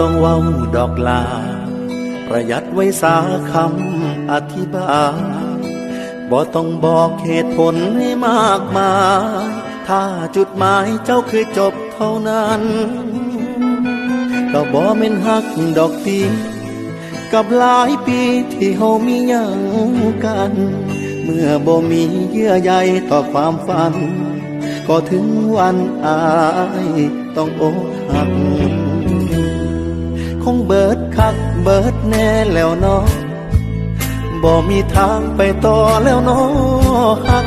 ต้องเว้าดอกลา ประหยัดไว้สาคำอธิบายบ่ต้องบอกเหตุผลให้มากมาย ถ้าจุดหมายเจ้าคือจบเท่านั้นก็บ่แม่นฮักดอกตีกับหลายปีที่เฮามีหยังกัน เมื่อบ่มีเยื่อใยต่อความฝัน ก็ถึงวันอายต้องอกหัก คงเบิดคักเบิดแน่แล้วเนาะบ่มีทางไปต่อแล้วเนาะฮัก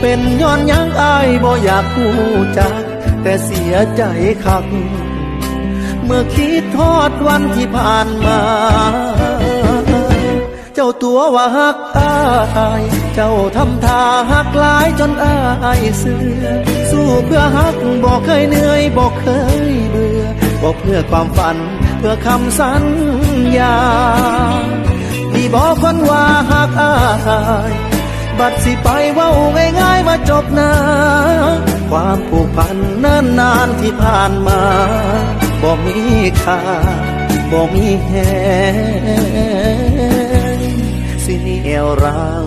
เป็นย้อนยังอายบ่อยากพูดจัก แต่เสียใจคัก เมื่อคิดทอดวันที่ผ่านมา เจ้าตัวว่าฮักอาย เจ้าทำท่าฮักหลายจนอายเสือ สู้เพื่อฮักบอกเคยเหนื่อยบอกเคย บอกเพื่อความฝันเพื่อคำสัญญาที่บอกคนว่าฮักอายบัดสิไปว้าง่ายๆมาจบนะความผูกพันนิ่นนานที่ผ่านมาบ่มีค่าบ่มีแหงสิเหนียวรัง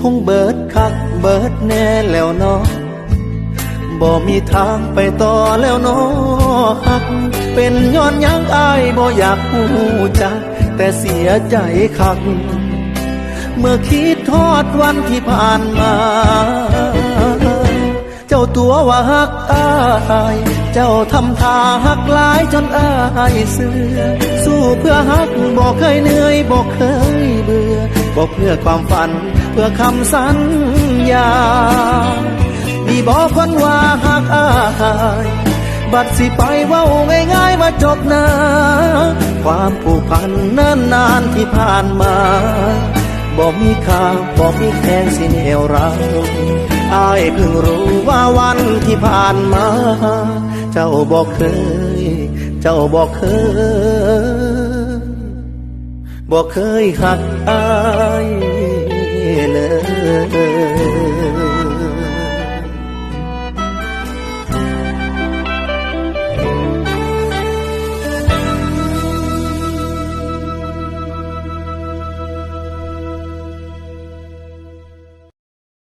คงเบิดคักเบิดแน่แล้วเนาะบ่มีทางไปต่อแล้วเนาะฮัก เป็นย้อนยังอายบ่อยากพูจัก แต่เสียใจคัก เมื่อคิดทอดวันที่ผ่านมา เจ้าตัวว่าฮักอาย เจ้าทำท่าฮักหลายจนอายเสือ สู้เพื่อฮักบอกเคยเหนื่อยบอกเคยเบื่อ บอกเพื่อความฝัน เพื่อคำสัญญาดีบอกคนว่าฮักอายบัดสิไปเว้าง่ายๆมาจบนะ ความผูกพันนิ่นนานที่ผ่านมา บอกมีค่าบอกมีแทงสิเหนียวรังอายเพิ่งรู้ว่าวันที่ผ่านมา เจ้าบอกเคย เจ้าบอกเคย บอกเคยหักอายเลย